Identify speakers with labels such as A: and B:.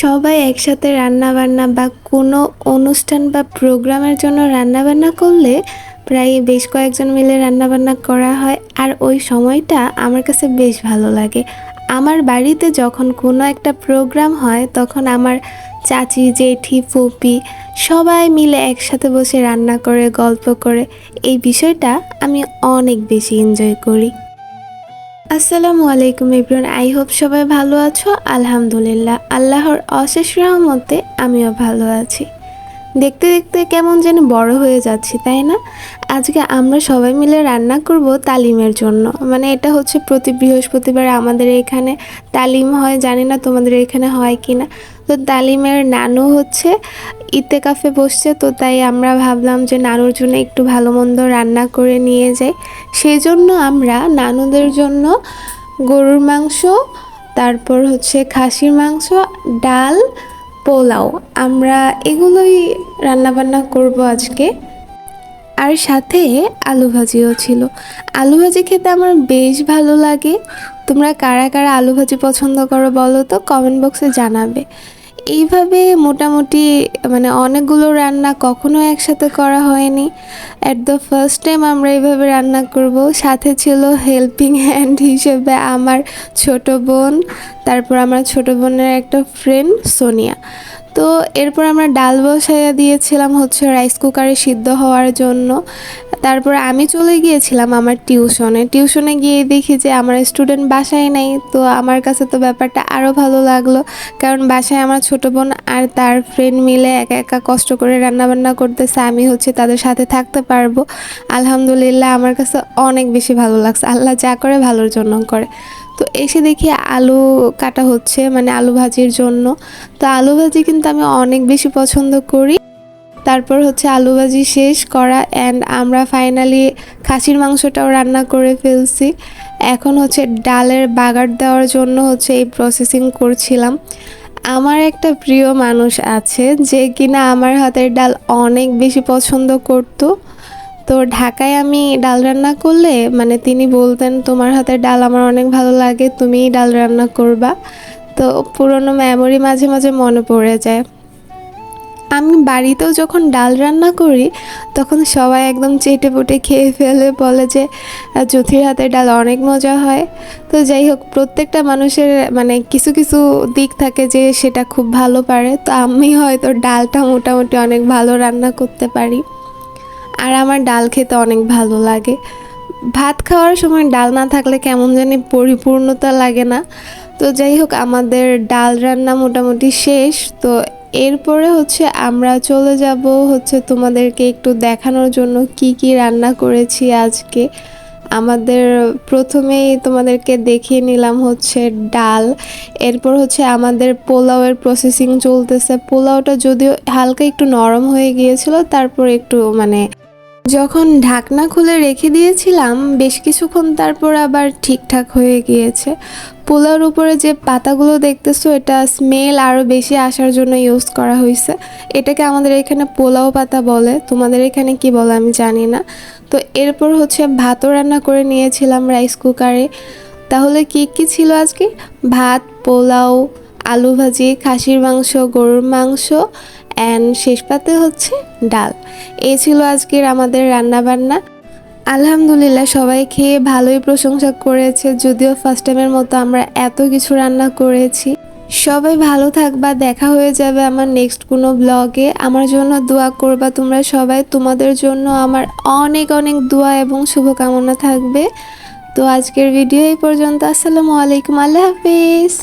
A: সবাই একসাথে রান্নাবান্না বা কোনো অনুষ্ঠান বা প্রোগ্রামের জন্য রান্নাবান্না করলে প্রায় বেশ কয়েকজন মিলে রান্নাবান্না করা হয়। আর ওই সময়টা আমার কাছে বেশ ভালো লাগে। আমার বাড়িতে যখন কোনো একটা প্রোগ্রাম হয়, তখন আমার চাচি, জেঠি, ফুপি সবাই মিলে একসাথে বসে রান্না করে, গল্প করে। এই বিষয়টা আমি অনেক বেশি এনজয় করি। আসসালামু আলাইকুম এভরিওয়ান, আই হোপ সবাই ভালো আছো। আলহামদুলিল্লাহ, আল্লাহর অশেষ রহমতে আমিও ভালো আছি। দেখতে দেখতে কেমন যেন বড় হয়ে যাচ্ছি, তাই না? আজকে আমরা সবাই মিলে রান্না করব তালিমের জন্য। মানে এটা হচ্ছে প্রতি বৃহস্পতিবার আমাদের এখানে তালিম হয়, জানি না তোমাদের এখানে হয় কি না তো তালিমের নানু হচ্ছে ইতে কাফে বসছে, তো তাই আমরা ভাবলাম যে নানুর জন্য একটু ভালো মন্দ রান্না করে নিয়ে যাই। সেই জন্য আমরা নানুদের জন্য গরুর মাংস, তারপর হচ্ছে খাসির মাংস, ডাল, পোলাও। আমরা এগুলোই রান্নাবান্না করব আজকে। আর সাথে আলু ভাজিও ছিল। আলু ভাজি খেতে আমার বেশ ভালো লাগে। তোমরা কারা কারা আলু ভাজি পছন্দ করো বলো তো কমেন্ট বক্সে জানাবে। এইভাবে মোটামুটি মানে অনেকগুলো রান্না কখনো একসাথে করা হয়নি। অ্যাট দ্য ফার্স্ট টাইম আমরা এইভাবে রান্না করব। সাথে ছিল হেল্পিং হ্যান্ড হিসেবে আমার ছোট বোন, তারপর আমার ছোট বোনের একটা ফ্রেন্ড সোনিয়া। তো এরপর আমরা ডাল বসাইয়া দিয়েছিলাম হচ্ছে রাইস কুকারে সিদ্ধ হওয়ার জন্য। তারপর আমি চলে গিয়েছিলাম আমার টিউশনে টিউশনে গিয়ে দেখি যে আমার স্টুডেন্ট বাসায় নাই, তো আমার কাছে তো ব্যাপারটা আরও ভালো লাগল। কারণ বাসায় আমার ছোট বোন আর তার ফ্রেন্ড মিলে একা একা কষ্ট করে রান্নাবান্না করতেছে, আমি হচ্ছে তাদের সাথে থাকতে পারব। আলহামদুলিল্লাহ, আমার কাছে অনেক বেশি ভালো লাগছে। আল্লাহ যা করে ভালোর জন্য করে। তো এসে দেখি আলু কাটা হচ্ছে মানে আলু ভাজির জন্য। তো আলু ভাজি কিন্তু আমি অনেক বেশি পছন্দ করি। তারপর হচ্ছে আলু ভাজি শেষ করা অ্যান্ড আমরা ফাইনালি খাসির মাংসটাও রান্না করে ফেলছি। এখন হচ্ছে ডালের বাগার দেওয়ার জন্য হচ্ছে এই প্রসেসিং করছিলাম। আমার একটা প্রিয় মানুষ আছে যে কিনা আমার হাতের ডাল অনেক বেশি পছন্দ করতো। তো ঢাকায় আমি ডাল রান্না করলে মানে তিনি বলতেন, তোমার হাতের ডাল আমার অনেক ভালো লাগে, তুমিই ডাল রান্না করবা। তো পুরনো মেমোরি মাঝে মাঝে মনে পড়ে যায়। আমি বাড়িতেও যখন ডাল রান্না করি, তখন সবাই একদম চেটে পুটে খেয়ে ফেলে, বলে যে, জ্যোতির হাতের ডাল অনেক মজা হয়। তো যাই হোক, প্রত্যেকটা মানুষের মানে কিছু কিছু দিক থাকে যে সেটা খুব ভালো পারে। তো আমি হয়তো ডালটা মোটামুটি অনেক ভালো রান্না করতে পারি। আর আমার ডাল খেতে অনেক ভালো লাগে। ভাত খাওয়ার সময় ডাল না থাকলে কেমন জানি পরিপূর্ণতা লাগে না। তো যাই হোক, আমাদের ডাল রান্না মোটামুটি শেষ। তো এরপরে হচ্ছে আমরা চলে যাব হচ্ছে তোমাদেরকে একটু দেখানোর জন্য কি কি রান্না করেছি আজকে। আমাদের প্রথমেই তোমাদেরকে দেখিয়ে নিলাম হচ্ছে ডাল। এরপর হচ্ছে আমাদের পোলাওয়ের প্রসেসিং চলতেছে। পোলাওটা যদিও হালকা একটু নরম হয়ে গিয়েছিল, তারপর একটু মানে যখন ঢাকনা খুলে রেখে দিয়েছিলাম, বেশ কিছুক্ষণ তারপর আবার ঠিকঠাক হয়ে গিয়েছে। পোলাওর উপরে যে পাতাগুলো দেখতেছো, এটা স্মেল আরও বেশি আসার জন্য ইউজ করা হয়েছে এটাকে আমাদের এখানে পোলাও পাতা বলে। তোমাদের এখানে কি বলে আমি জানি না। তো এরপর হচ্ছে ভাতও রান্না করে নিয়েছিলাম রাইস কুকারে তাহলে কি কি ছিল আজকে? ভাত, পোলাও আলু ভাজি, খাসির মাংস, গরুর মাংস অ্যান্ড শেষ পাতে হচ্ছে ডাল। এই ছিল আজকের আমাদের রান্নাবান্না। আলহামদুলিল্লাহ, সবাই খেয়ে ভালোই প্রশংসা করেছে, যদিও ফার্স্ট টাইমের মতো আমরা এত কিছু রান্না করেছি। সবাই ভালো থাকবা, দেখা হয়ে যাবে আমার নেক্সট কোনো ব্লগে আমার জন্য দোয়া করবা তোমরা সবাই, তোমাদের জন্য আমার অনেক অনেক দোয়া এবং শুভকামনা থাকবে। তো আজকের ভিডিও এই পর্যন্ত, আসসালামু আলাইকুম, আল্লাহ হাফিজ।